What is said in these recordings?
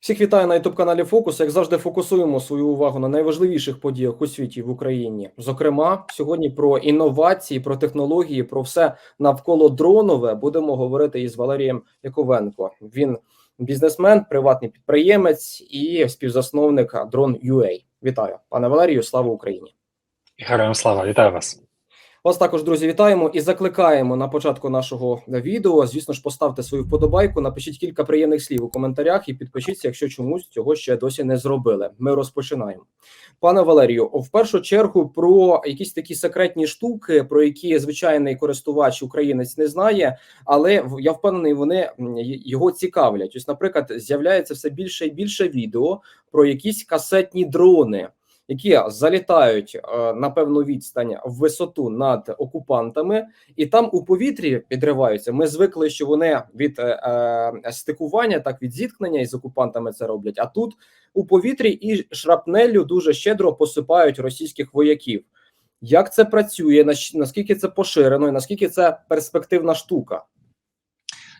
Всіх вітаю на youtube каналі Фокус. Як завжди, фокусуємо свою увагу на найважливіших подіях у світі в Україні. Зокрема, сьогодні про інновації, про технології, про все навколо дронове будемо говорити із Валерієм Яковенко. Він бізнесмен, приватний підприємець і співзасновник Drone.ua. Вітаю, пане Валерію. Слава Україні! Героям слава, вітаю вас. Вас також, друзі, вітаємо і закликаємо на початку нашого відео. Звісно ж, поставте свою вподобайку, напишіть кілька приємних слів у коментарях і підпишіться, якщо чомусь цього ще досі не зробили. Ми розпочинаємо. Пане Валерію, в першу чергу про якісь такі секретні штуки, про які звичайний користувач українець не знає, але я впевнений, вони його цікавлять. Ось, наприклад, з'являється все більше і більше відео про якісь касетні дрони які залітають е, на певну відстань в висоту над окупантами, і там у повітрі підриваються. Ми звикли, що вони від е, е, стикування, так від зіткнення із окупантами це роблять. А тут у повітрі і шрапнеллю дуже щедро посипають російських вояків. Як це працює? наскільки це поширено, і наскільки це перспективна штука?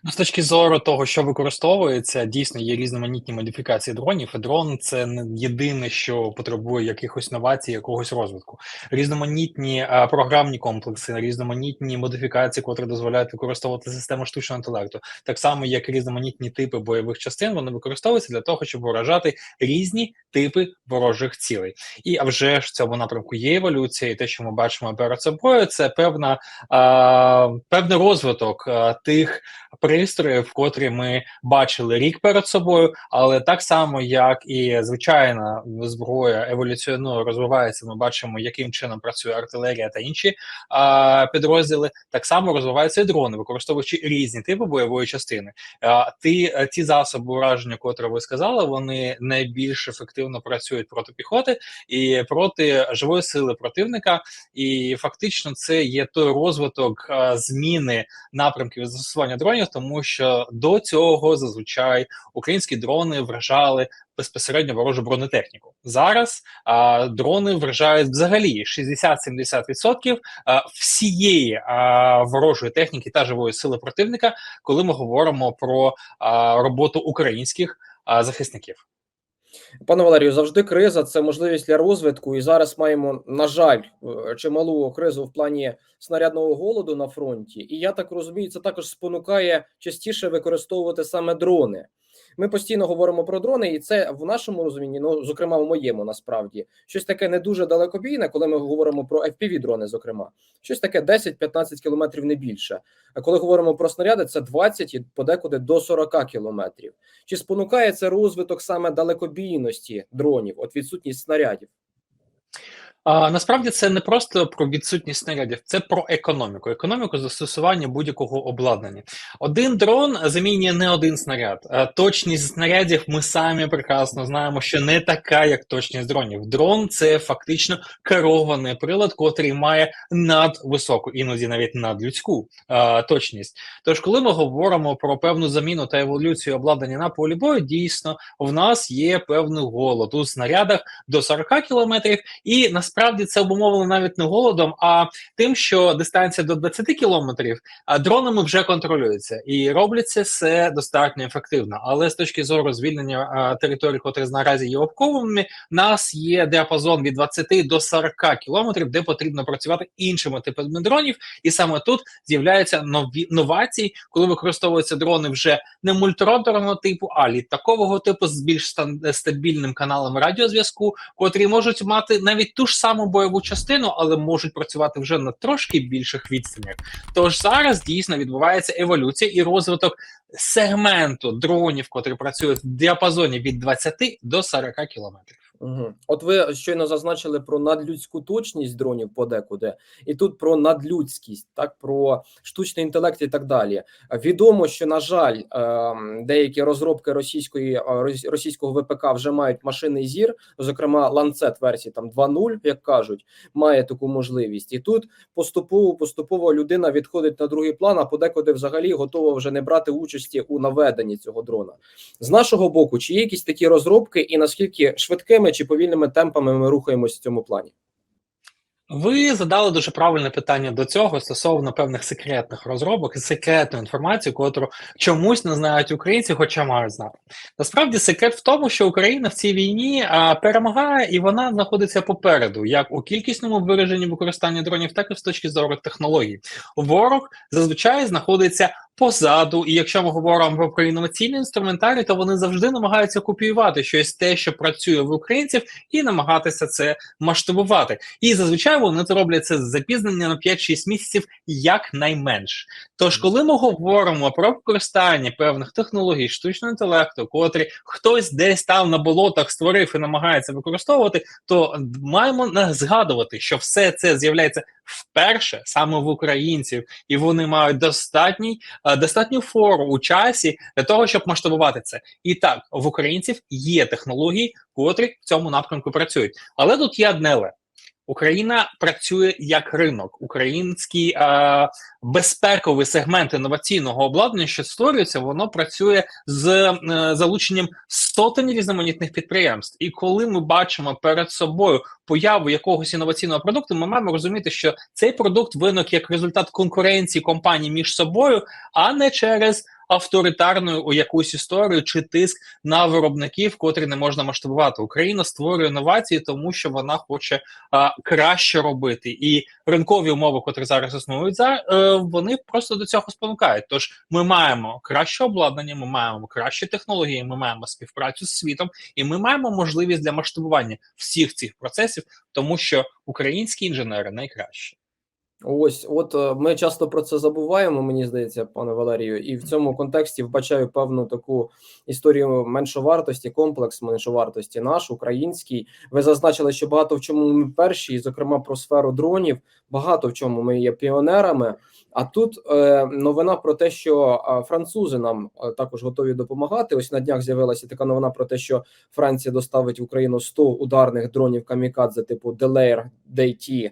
Ну, з точки зору того, що використовується, дійсно є різноманітні модифікації дронів. і Дрон це не єдине, що потребує якихось новацій, якогось розвитку. Різноманітні а, програмні комплекси, різноманітні модифікації, котрі дозволяють використовувати систему штучного інтелекту, так само як різноманітні типи бойових частин, вони використовуються для того, щоб вражати різні типи ворожих цілей. І а вже ж в цьому напрямку є еволюція, і те, що ми бачимо перед собою, це певна а, певний розвиток а, тих пристроїв, котрі ми бачили рік перед собою, але так само, як і звичайна зброя еволюціонує, розвивається. Ми бачимо, яким чином працює артилерія та інші а, підрозділи. Так само розвиваються і дрони, використовуючи різні типи бойової частини. А, ті, ті засоби ураження, котрі ви сказали, вони найбільш ефективно працюють проти піхоти і проти живої сили противника. І фактично, це є той розвиток а, зміни напрямків застосування дронів тому що до цього зазвичай українські дрони вражали безпосередньо ворожу бронетехніку. Зараз а, дрони вражають взагалі 60-70% всієї а, ворожої техніки та живої сили противника, коли ми говоримо про а, роботу українських а, захисників. Пане Валерію, завжди криза це можливість для розвитку, і зараз маємо, на жаль, е, чималу кризу в плані снарядного голоду на фронті. І я так розумію, це також спонукає частіше використовувати саме дрони. Ми постійно говоримо про дрони, і це в нашому розумінні, ну зокрема в моєму, насправді щось таке не дуже далекобійне, коли ми говоримо про fpv дрони, зокрема, щось таке 10-15 кілометрів не більше. А коли говоримо про снаряди, це 20 і подекуди до 40 кілометрів. Чи спонукає це розвиток саме далекобійності дронів, от відсутність снарядів? Насправді це не просто про відсутність снарядів, це про економіку, економіку застосування будь-якого обладнання. Один дрон замінює не один снаряд. А, точність снарядів ми самі прекрасно знаємо, що не така, як точність дронів. Дрон це фактично керований прилад, котрий має надвисоку, іноді навіть надлюдську а, точність. Тож, коли ми говоримо про певну заміну та еволюцію обладнання на полі бою, дійсно в нас є певний голод у снарядах до 40 кілометрів і насправді насправді це обумовлено навіть не голодом, а тим, що дистанція до 20 кілометрів дронами вже контролюється і робляться все достатньо ефективно. Але з точки зору звільнення а, територій, котрі наразі є обкованими, нас є діапазон від 20 до 40 кілометрів, де потрібно працювати іншими типами дронів, і саме тут з'являються нові новації, коли використовуються дрони вже не мультироторного типу, а літакового типу з більш стабільним каналом радіозв'язку, котрі можуть мати навіть ту ж саму бойову частину, але можуть працювати вже на трошки більших відстанях. Тож зараз дійсно відбувається еволюція і розвиток сегменту дронів, котрі працюють в діапазоні від 20 до 40 кілометрів. Угу. От ви щойно зазначили про надлюдську точність дронів подекуди, і тут про надлюдськість, так про штучний інтелект і так далі. Відомо, що на жаль, ем, деякі розробки російської е, російського ВПК вже мають машинний зір, зокрема ланцет версії там 2.0, як кажуть, має таку можливість, і тут поступово поступово людина відходить на другий план, а подекуди взагалі готова вже не брати участі у наведенні цього дрона. З нашого боку, чи є якісь такі розробки, і наскільки швидкими? Чи повільними темпами ми рухаємось в цьому плані? Ви задали дуже правильне питання до цього стосовно певних секретних розробок і секретної інформації, котру чомусь не знають українці, хоча мають знати. Насправді секрет в тому, що Україна в цій війні а, перемагає і вона знаходиться попереду, як у кількісному вираженні використання дронів, так і з точки зору технологій. Ворог зазвичай знаходиться позаду, і якщо ми говоримо про інноваційний інструментарій, то вони завжди намагаються копіювати щось те, що працює в українців, і намагатися це масштабувати. І зазвичай вони це роблять це з запізнення на 5-6 місяців якнайменш. Тож, коли ми говоримо про використання певних технологій штучного інтелекту, котрі хтось десь там на болотах створив і намагається використовувати, то маємо згадувати, що все це з'являється вперше саме в українців, і вони мають достатній е, достатню фору у часі для того, щоб масштабувати це. І так, в українців є технології, котрі в цьому напрямку працюють. Але тут є одне але. Україна працює як ринок, український е, безпековий сегмент інноваційного обладнання, що створюється, воно працює з е, залученням сотень різноманітних підприємств. І коли ми бачимо перед собою появу якогось інноваційного продукту, ми маємо розуміти, що цей продукт виник як результат конкуренції компаній між собою, а не через авторитарну у якусь історію чи тиск на виробників, котрі не можна масштабувати. Україна створює інновації, тому що вона хоче а, краще робити, і ринкові умови, котрі зараз існують, за е, вони просто до цього спонукають. Тож ми маємо краще обладнання, ми маємо кращі технології, ми маємо співпрацю з світом, і ми маємо можливість для масштабування всіх цих процесів, тому що українські інженери найкращі. Ось, от е, ми часто про це забуваємо, мені здається, пане Валерію, і в цьому контексті вбачаю певну таку історію меншовартості, комплекс меншовартості наш український. Ви зазначили, що багато в чому ми перші, і зокрема про сферу дронів, багато в чому ми є піонерами. А тут е, новина про те, що е, французи нам е, також готові допомагати. Ось на днях з'явилася така новина про те, що Франція доставить в Україну 100 ударних дронів камікадзе типу Delair DT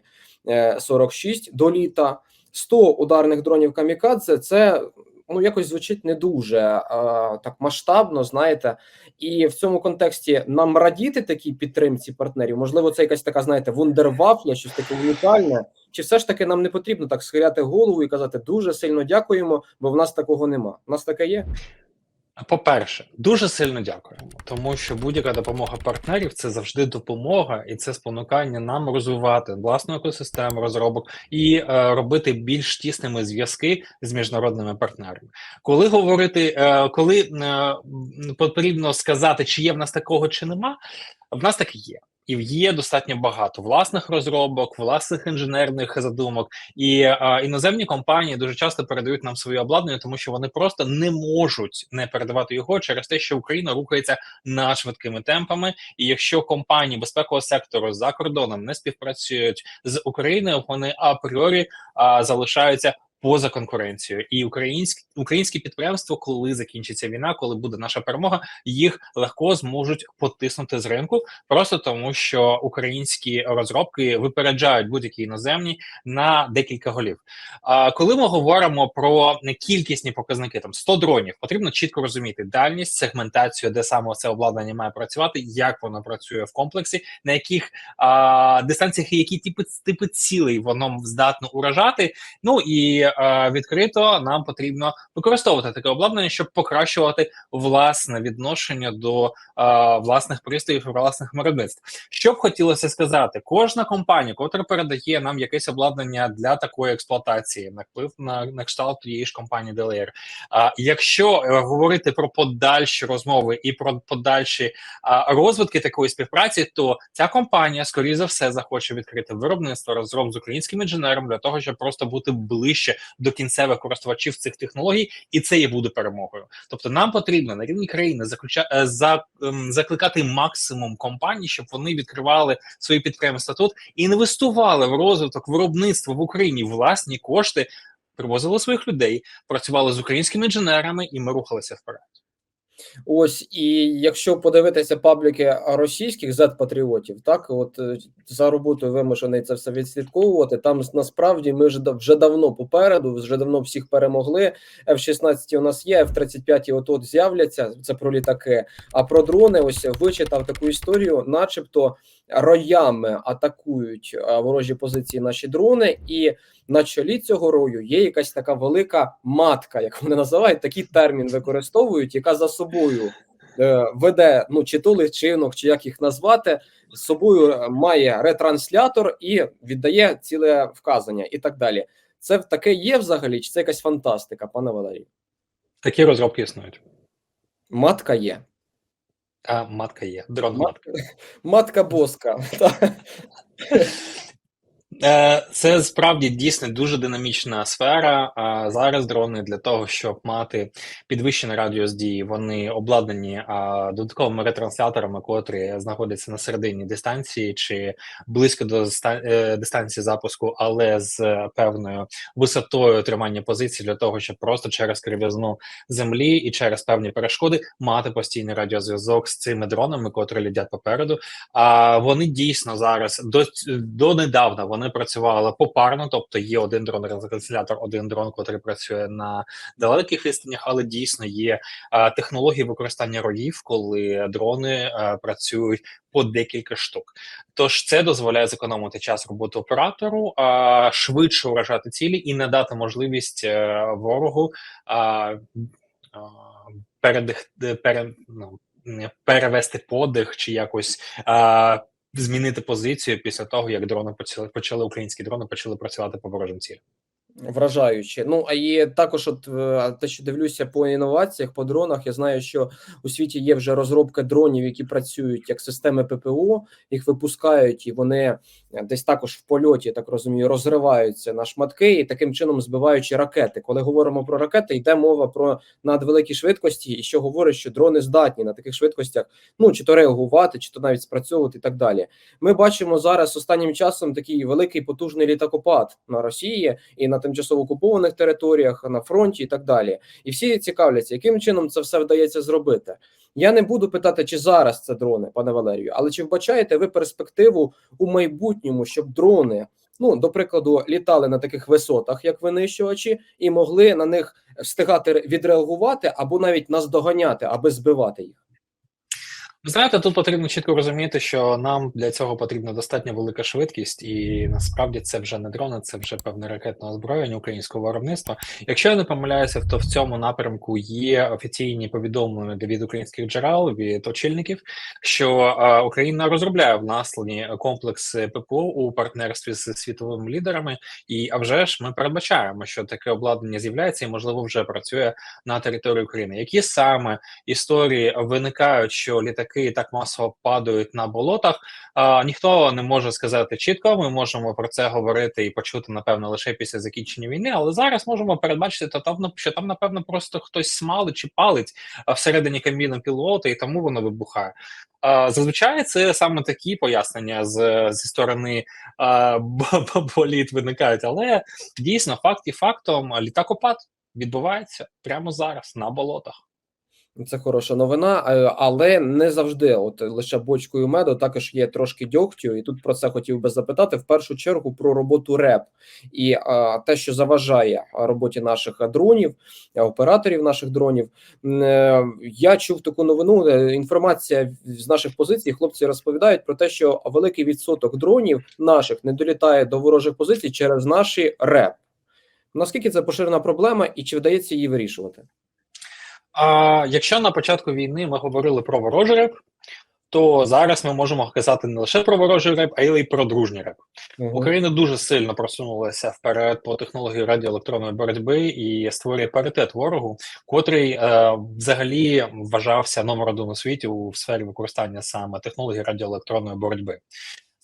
46 до літа. 100 ударних дронів камікадзе це ну якось звучить не дуже а, так масштабно, знаєте. І в цьому контексті нам радіти такій підтримці партнерів. Можливо, це якась така, знаєте, вундервафля, щось таке унікальне. Чи все ж таки нам не потрібно так схиляти голову і казати дуже сильно дякуємо, бо в нас такого нема. У нас таке є. По-перше, дуже сильно дякуємо, тому що будь-яка допомога партнерів це завжди допомога, і це спонукання нам розвивати власну екосистему розробок і е, робити більш тісними зв'язки з міжнародними партнерами. Коли говорити, е, коли е, потрібно сказати, чи є в нас такого, чи нема, в нас так є. І є достатньо багато власних розробок, власних інженерних задумок, і а, іноземні компанії дуже часто передають нам своє обладнання, тому що вони просто не можуть не передавати його через те, що Україна рухається надшвидкими темпами. І якщо компанії безпекового сектору за кордоном не співпрацюють з Україною, вони апріорі а, залишаються поза конкуренцією, і українські українські підприємства, коли закінчиться війна, коли буде наша перемога, їх легко зможуть потиснути з ринку, просто тому що українські розробки випереджають будь-які іноземні на декілька голів. А коли ми говоримо про кількісні показники, там 100 дронів, потрібно чітко розуміти дальність, сегментацію, де саме це обладнання має працювати, як воно працює в комплексі, на яких а, дистанціях і які типи типи цілей воно здатно уражати. Ну і Е, відкрито нам потрібно використовувати таке обладнання, щоб покращувати власне відношення до е, власних пристроїв і власних виробництв. Що б хотілося сказати, кожна компанія, котра передає нам якесь обладнання для такої експлуатації, на вплив на, на кшталт тієї ж компанії DLR, А якщо е, говорити про подальші розмови і про подальші а, розвитки такої співпраці, то ця компанія скоріше за все захоче відкрити виробництво разом з українським інженером для того, щоб просто бути ближче до кінцевих користувачів цих технологій, і це є буде перемогою. Тобто, нам потрібно на рівні країни заключа е, за ем, закликати максимум компаній, щоб вони відкривали свої підприємства тут і інвестували в розвиток виробництва в Україні власні кошти, привозили своїх людей, працювали з українськими інженерами, і ми рухалися вперед. Ось і якщо подивитися пабліки російських Z-патріотів, так от е, за роботою вимушений це все відслідковувати. Там насправді ми ж вже давно попереду, вже давно всіх перемогли. F-16 у нас є, F-35 от от з'являться. Це про літаки. А про дрони ось вичитав таку історію, начебто роями атакують е, ворожі позиції наші дрони, і на чолі цього рою є якась така велика матка, як вони називають, такий термін використовують, яка за собою е, веде ну чи то личинок, чи як їх назвати, з собою е, має ретранслятор і віддає ціле вказання, і так далі. Це таке є взагалі, чи це якась фантастика, пане Валерій? Такі розробки існують. Матка є. А матка є. Дрон Матка, матка боска. Е, Це справді дійсно дуже динамічна сфера. А зараз дрони для того, щоб мати підвищений радіус дії, вони обладнані додатковими ретрансляторами, котрі знаходяться на середині дистанції чи близько до е, дистанції запуску, але з певною висотою тримання позиції для того, щоб просто через кривизну землі і через певні перешкоди мати постійний радіозв'язок з цими дронами, котрі летять попереду. А вони дійсно зараз до, донедавна вони працювали попарно, тобто є один дрон ретранслятор, один дрон, котрий працює на далеких відстанях, але дійсно є а, технології використання роїв, коли дрони а, працюють по декілька штук. Тож це дозволяє зекономити час роботи оператору, а, швидше вражати цілі і не дати можливість е, ворогу а, а, передих, пере, ну, перевести подих чи якось а, змінити позицію після того, як дрони почали почали українські дрони почали працювати по ворожим цілям. Вражаюче. Ну а і також, от е, те, що дивлюся по інноваціях, по дронах, я знаю, що у світі є вже розробка дронів, які працюють як системи ППО, їх випускають, і вони е, десь також в польоті, так розумію, розриваються на шматки і таким чином збиваючи ракети. Коли говоримо про ракети, йде мова про надвеликі швидкості, і що говорить, що дрони здатні на таких швидкостях, ну чи то реагувати, чи то навіть спрацьовувати і так далі. Ми бачимо зараз останнім часом такий великий потужний літакопад на Росії і на тимчасово окупованих територіях, на фронті і так далі. І всі цікавляться, яким чином це все вдається зробити. Я не буду питати, чи зараз це дрони, пане Валерію, але чи вбачаєте ви перспективу у майбутньому, щоб дрони, ну до прикладу, літали на таких висотах, як винищувачі, і могли на них встигати відреагувати або навіть наздоганяти, аби збивати їх? Знаєте, тут потрібно чітко розуміти, що нам для цього потрібна достатньо велика швидкість, і насправді це вже не дрони, це вже певне ракетне озброєння українського виробництва. Якщо я не помиляюся, то в цьому напрямку є офіційні повідомлення від українських джерел від очільників, що е, Україна розробляє власні комплекси ППО у партнерстві з світовими лідерами, і а вже ж ми передбачаємо, що таке обладнання з'являється і можливо вже працює на території України. Які саме історії виникають, що літаки так масово падають на болотах. А, ніхто не може сказати чітко. Ми можемо про це говорити і почути напевно лише після закінчення війни. Але зараз можемо передбачити, то там що там, напевно, просто хтось смалить чи палить всередині каміна пілота, і тому воно вибухає. А, зазвичай це саме такі пояснення з зі сторони боліт виникають. Але дійсно, факт і фактом літакопад відбувається прямо зараз на болотах. Це хороша новина, е, але не завжди. От лише бочкою меду також є трошки дьогтю, і тут про це хотів би запитати в першу чергу про роботу РЕП і а, те, що заважає роботі наших дронів, операторів наших дронів. Е, я чув таку новину. е, Інформація з наших позицій. Хлопці розповідають про те, що великий відсоток дронів наших не долітає до ворожих позицій через наші РЕП. Наскільки це поширена проблема, і чи вдається її вирішувати? А якщо на початку війни ми говорили про ворожий реп, то зараз ми можемо казати не лише про ворожий реп, а й про дружній реп. Угу. Україна дуже сильно просунулася вперед по технології радіоелектронної боротьби і створює паритет ворогу, котрий е, взагалі вважався номер один у світі у сфері використання саме технології радіоелектронної боротьби.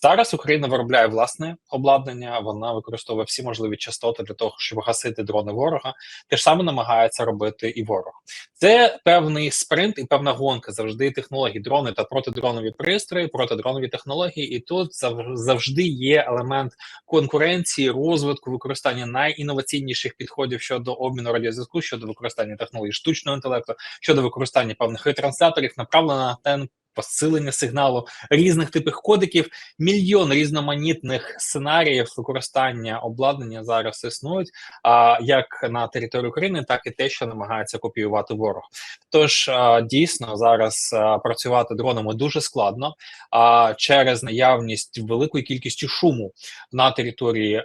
Зараз Україна виробляє власне обладнання, вона використовує всі можливі частоти для того, щоб гасити дрони ворога. Те ж саме намагається робити і ворог. Це певний спринт і певна гонка завжди технологій, дрони та протидронові пристрої, протидронові технології. І тут завжди є елемент конкуренції, розвитку, використання найінноваційніших підходів щодо обміну радіозв'язку, щодо використання технологій штучного інтелекту, щодо використання певних ретрансляторів, направлено на те посилення сигналу, різних типів кодиків, мільйон різноманітних сценаріїв використання обладнання зараз існують, а як на території України, так і те, що намагається копіювати ворог. Тож дійсно зараз працювати дронами дуже складно, а через наявність великої кількості шуму на території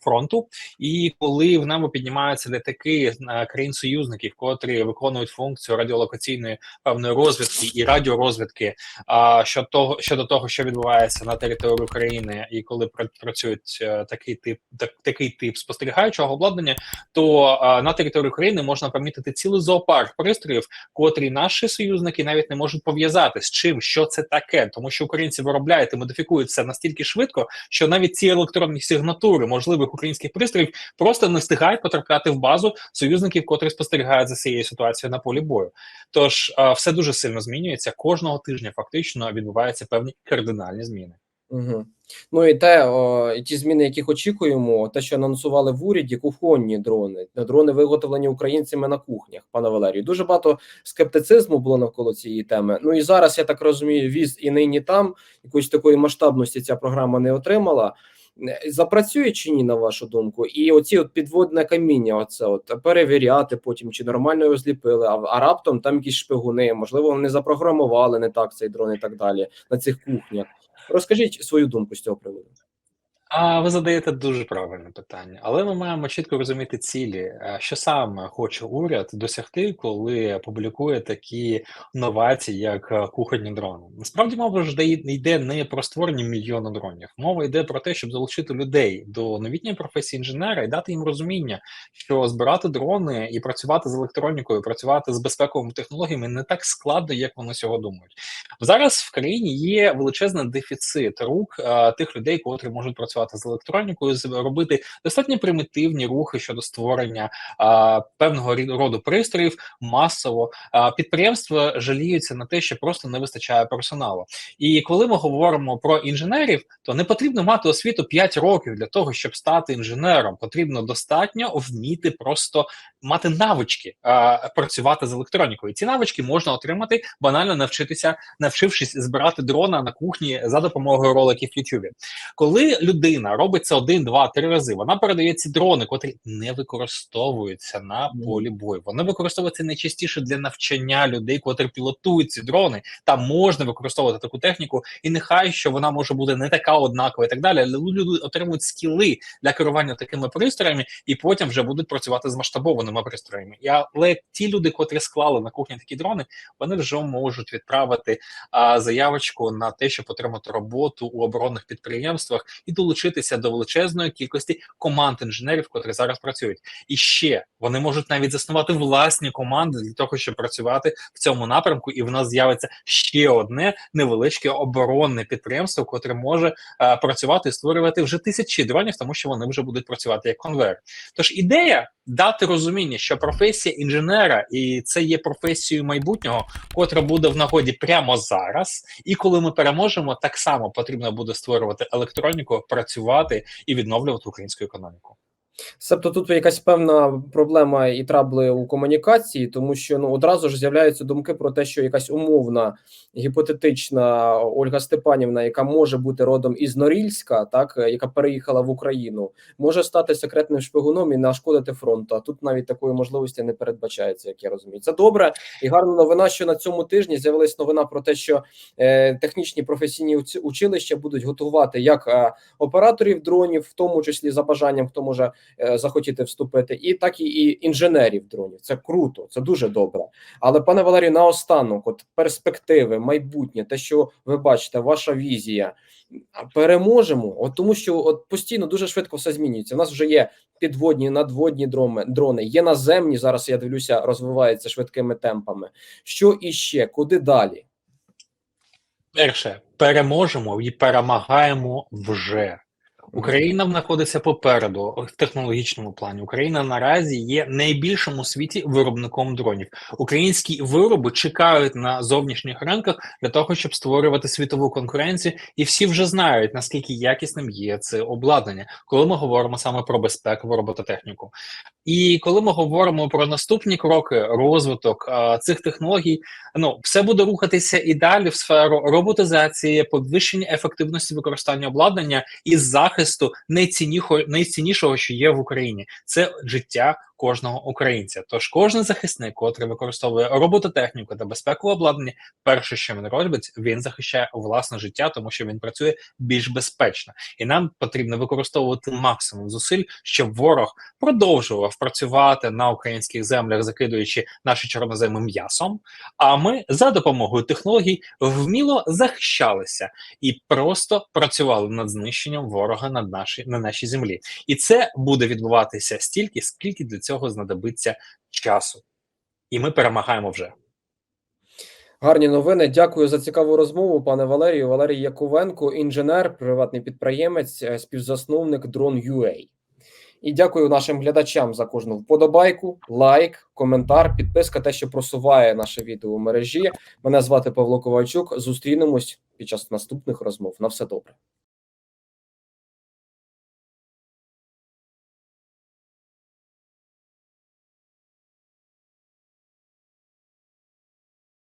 фронту, і коли в небо піднімаються літаки а, країн-союзників, котрі виконують функцію радіолокаційної певної розвідки і радіорозвідки а, щодо того, щодо того, що відбувається на території України, і коли пра- працюють е, такий тип, так, такий тип спостерігаючого обладнання, то а, на території України можна помітити цілий зоопарк пристроїв, котрі наші союзники навіть не можуть пов'язати з чим, що це таке, тому що українці виробляють і модифікують це настільки швидко, що навіть ці електронні сигнатури можливих українських пристроїв просто не встигають потрапляти в базу союзників, котрі спостерігають за цією ситуацією на полі бою. Тож а, все дуже сильно змінюється. Кожного тижня фактично відбуваються певні кардинальні зміни. Угу. Ну і те, о, і ті зміни, яких очікуємо, те, що анонсували в уряді, кухонні дрони, дрони виготовлені українцями на кухнях, пане Валерію. Дуже багато скептицизму було навколо цієї теми. Ну і зараз я так розумію, віз і нині там якоїсь такої масштабності ця програма не отримала. Е, Запрацює чи ні, на вашу думку, і оці от підводне каміння, оце от перевіряти потім, чи нормально його зліпили, а, а раптом там якісь шпигуни, можливо, вони запрограмували не так цей дрон і так далі на цих кухнях. Розкажіть свою думку з цього приводу. А ви задаєте дуже правильне питання, але ми маємо чітко розуміти цілі, е, що саме хоче уряд досягти, коли публікує такі новації, як е, кухонні дрони. Насправді мова ж де- йде не про створення мільйона дронів. Мова йде про те, щоб залучити людей до новітньої професії інженера і дати їм розуміння, що збирати дрони і працювати з електронікою, працювати з безпековими технологіями не так складно, як вони цього думають. Зараз в країні є величезний дефіцит рук е, тих людей, котрі можуть працювати з електронікою, робити достатньо примітивні рухи щодо створення е, певного роду пристроїв масово. Е, підприємства жаліються на те, що просто не вистачає персоналу. І коли ми говоримо про інженерів, то не потрібно мати освіту 5 років для того, щоб стати інженером. Потрібно достатньо вміти просто мати навички е, працювати з електронікою. Ці навички можна отримати банально навчитися, навчившись збирати дрона на кухні за допомогою роликів в YouTube. Коли людина робить це один, два, три рази, вона передає ці дрони, котрі не використовуються на полі бою. Вони використовуються найчастіше для навчання людей, котрі пілотують ці дрони. Там можна використовувати таку техніку, і нехай що вона може бути не така однакова і так далі. Але люди отримують скіли для керування такими пристроями, і потім вже будуть працювати з масштабованими пристроями. І, але ті люди, котрі склали на кухні такі дрони, вони вже можуть відправити а, заявочку на те, щоб отримати роботу у оборонних підприємствах і долучитися до величезної кількості команд інженерів, котрі зараз працюють. І ще вони можуть навіть заснувати власні команди для того, щоб працювати в цьому напрямку, і в нас з'явиться ще одне невеличке оборонне підприємство, котре може е, працювати і створювати вже тисячі дронів, тому що вони вже будуть працювати як конвейер. Тож ідея дати розуміння, що професія інженера і це є професією майбутнього, котра буде в нагоді прямо зараз. І коли ми переможемо, так само потрібно буде створювати електроніку, працювати і відновлювати українську економіку. Себто тут якась певна проблема і трабли у комунікації, тому що ну одразу ж з'являються думки про те, що якась умовна гіпотетична Ольга Степанівна, яка може бути родом із Норільська, так е, яка переїхала в Україну, може стати секретним шпигуном і нашкодити фронту. А тут навіть такої можливості не передбачається, як я розумію. Це добре і гарна новина, що на цьому тижні з'явилась новина про те, що е, технічні професійні училища будуть готувати як е, операторів дронів, в тому числі за бажанням, хто може захотіти вступити, і так і, і інженерів дронів. Це круто, це дуже добре. Але пане Валерію, наостанок, от перспективи, майбутнє, те, що ви бачите, ваша візія. Переможемо, от тому що от постійно дуже швидко все змінюється. У нас вже є підводні, надводні дрони, дрони, є наземні. Зараз я дивлюся, розвиваються швидкими темпами. Що іще? Куди далі? Перше, переможемо і перемагаємо вже. Україна знаходиться попереду в технологічному плані. Україна наразі є найбільшим у світі виробником дронів. Українські вироби чекають на зовнішніх ринках для того, щоб створювати світову конкуренцію, і всі вже знають наскільки якісним є це обладнання, коли ми говоримо саме про безпекову робототехніку. І коли ми говоримо про наступні кроки, розвиток а, цих технологій, ну все буде рухатися і далі в сферу роботизації, підвищення ефективності використання обладнання і захисту найціннішого, найціннішого, що є в Україні, це життя кожного українця. Тож кожен захисник, котрий використовує робототехніку та безпекове обладнання, перше, що він робить, він захищає власне життя, тому що він працює більш безпечно, і нам потрібно використовувати максимум зусиль, щоб ворог продовжував працювати на українських землях, закидуючи наші чорноземи м'ясом. А ми за допомогою технологій вміло захищалися і просто працювали над знищенням ворога над наші, на нашій землі. І це буде відбуватися стільки, скільки для цього знадобиться часу. І ми перемагаємо вже. Гарні новини. Дякую за цікаву розмову, пане Валерію. Валерій Яковенко, інженер, приватний підприємець, е, співзасновник Drone.ua. І дякую нашим глядачам за кожну вподобайку, лайк, коментар, підписка, те, що просуває наше відео у мережі. Мене звати Павло Ковальчук. Зустрінемось під час наступних розмов. На все добре.